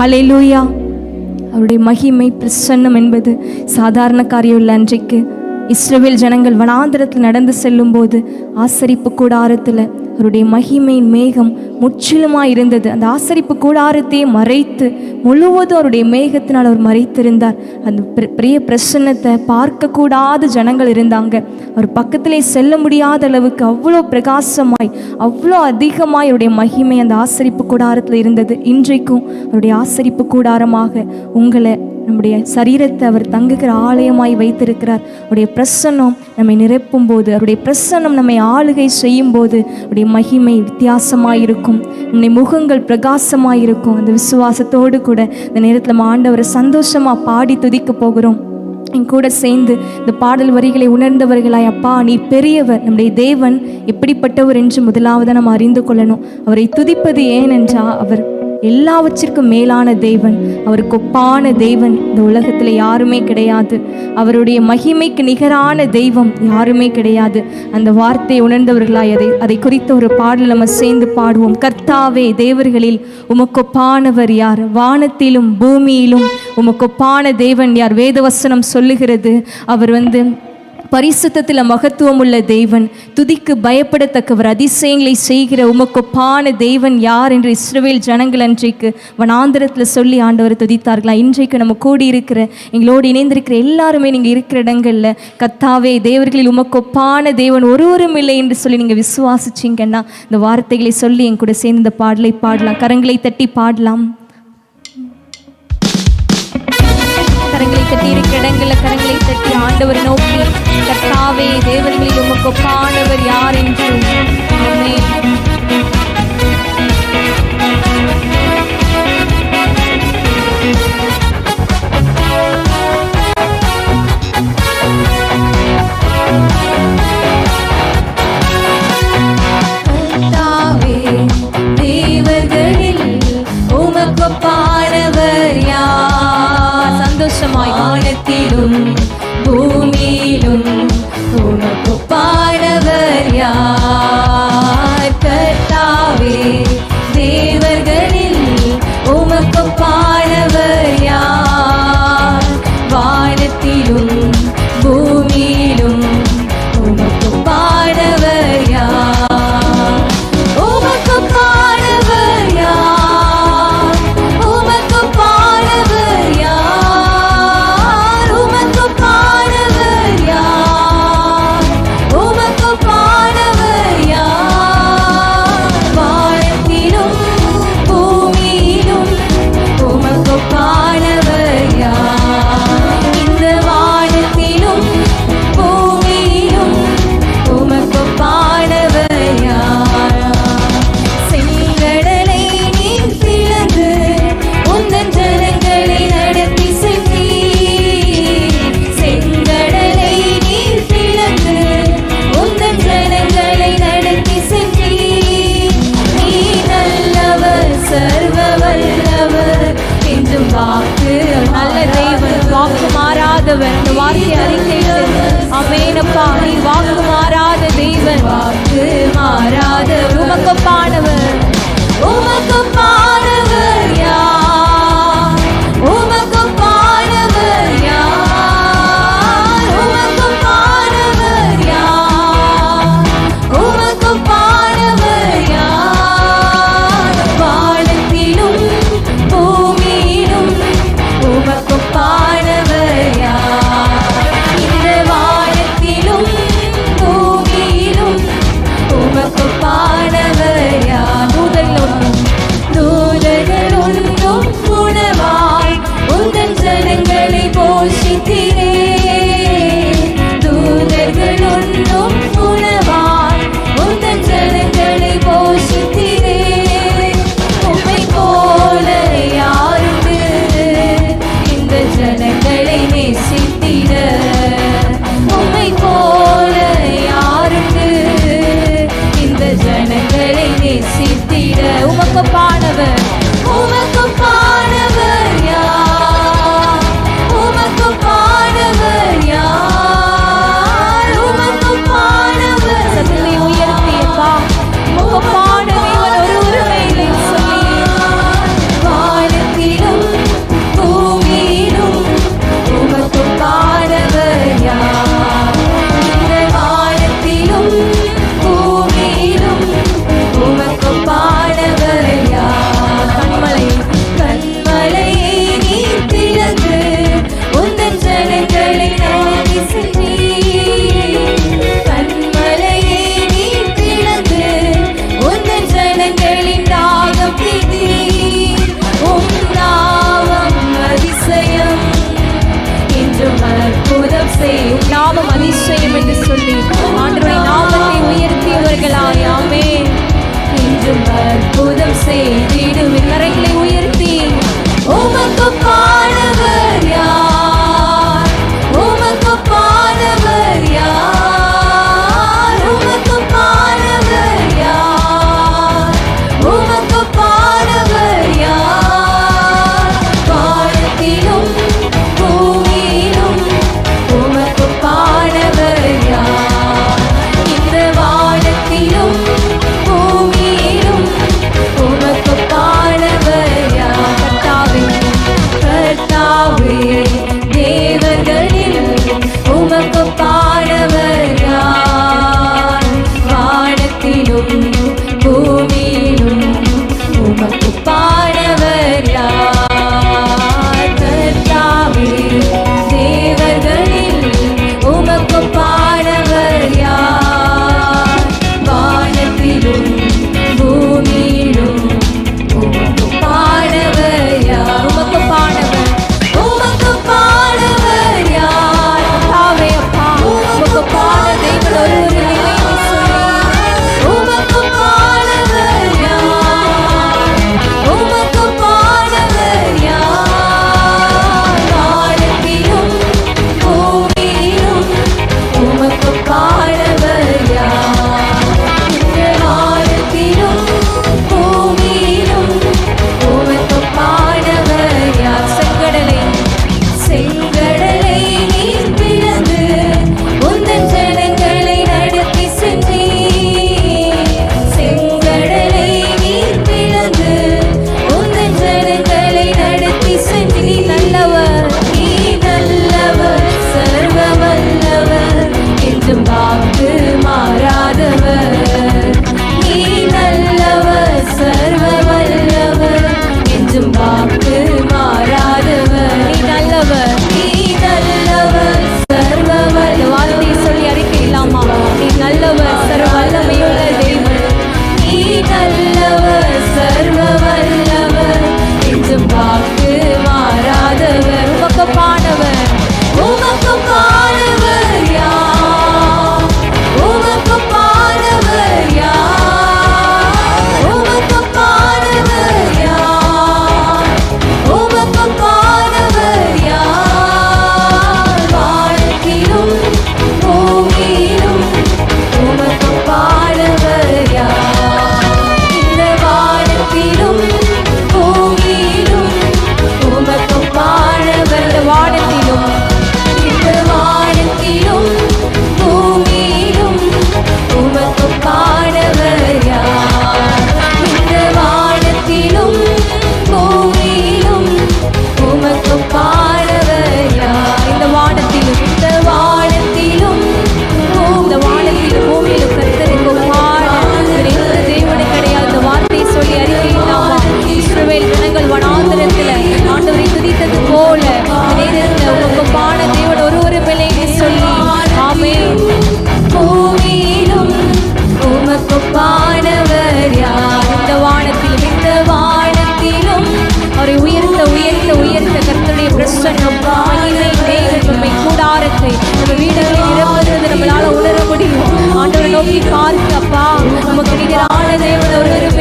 ஹalleluya. அவருடைய மகிமை பிரசன்னம் என்பது சாதாரண காரியம் இல்லை அன்றைக்கு இஸ்ரவேல் ஜனங்கள் வனாந்திரத்தில் நடந்து செல்லும்போது ஆசரிப்பு கூடாரத்தில் அவருடைய மகிமையின் மேகம் முற்றிலுமாய் இருந்தது அந்த ஆசரிப்பு கூடாரத்தையே மறைத்து முழுவதும் அவருடைய மேகத்தினால் அவர் மறைத்திருந்தார். அந்த பிர- பெரிய பிரசன்னத்தை பார்க்கக்கூடாத ஜனங்கள் இருந்தாங்க. அவர் பக்கத்திலே செல்ல முடியாத அளவுக்கு அவ்வளோ பிரகாசமாய் அவ்வளோ அதிகமாய் அவருடைய மகிமை அந்த ஆசரிப்பு கூடாரத்தில் இருந்தது. இன்றைக்கும் அவருடைய ஆசரிப்பு கூடாரமாக உங்களை நம்முடைய சரீரத்தை அவர் தங்குகிற ஆலயமாய் வைத்திருக்கிறார். அவருடைய பிரசன்னம் நம்மை நிரப்பும் போது அவருடைய பிரசன்னம் நம்மை ஆளுகை செய்யும் போது அவருடைய மகிமை வித்தியாசமாயிருக்கும். நம்முடைய முகங்கள் பிரகாசமாயிருக்கும். அந்த விசுவாசத்தோடு கூட இந்த நேரத்தில் நம்ம ஆண்டவரை சந்தோஷமாக பாடி துதிக்க போகிறோம். என் கூட சேர்ந்து இந்த பாடல் வரிகளை உணர்ந்தவர்களாய் அப்பா நீ பெரியவர். நம்முடைய தேவன் எப்படிப்பட்டவர் என்று முதலாவது நம்ம அறிந்து கொள்ளணும். அவரை துதிப்பது ஏனென்றால் அவர் எல்லாவற்றிற்கும் மேலான தேவன். அவர் கொப்பான தேவன். இந்த உலகத்தில் யாருமே கிடையாது. அவருடைய மகிமைக்கு நிகரான தெய்வம் யாருமே கிடையாது. அந்த வார்த்தையை உணர்ந்தவர்களாய் அதை அதை குறித்த ஒரு பாடல் நம்ம சேர்ந்து பாடுவோம். கர்த்தாவே தேவர்களில் உமக்கொப்பானவர் யார்? வானத்திலும் பூமியிலும் உமக்கொப்பான தேவன் யார்? வேதவசனம் சொல்லுகிறது. அவர் வந்து பரிசுத்தத்தில் மகத்துவம் உள்ள தேவன் துதிக்கு பயப்படத்தக்கவர் அதிசயங்களை செய்கிற உமக்கொப்பான தேவன் யார் என்று இஸ்ரவேல் ஜனங்கள் அன்றைக்கு வனாந்திரத்தில் சொல்லி ஆண்டவர் துதித்தார்களா? இன்றைக்கு நம்ம கூடி இருக்கிற எங்களோடு இணைந்திருக்கிற எல்லாருமே நீங்கள் இருக்கிற இடங்களில் கத்தாவே தேவர்களில் உமக்கொப்பான தேவன் ஒருவரும் இல்லை என்று சொல்லி நீங்கள் விசுவாசிச்சிங்கன்னா இந்த வார்த்தைகளை சொல்லி என் கூட சேர்ந்து இந்த பாடலை பாடலாம். கரங்களை தட்டி பாடலாம். கரங்களை தட்டி இருக்கிற இடங்களில் கரங்களை தட்டி ஆண்டவர் ஒப்பானவர் யார் என்று வாக்கு மாறாத உமக்கப்பானவர் உமக்கப்பானவர் noite inteira. aklıma Jesus' name, we're loaded.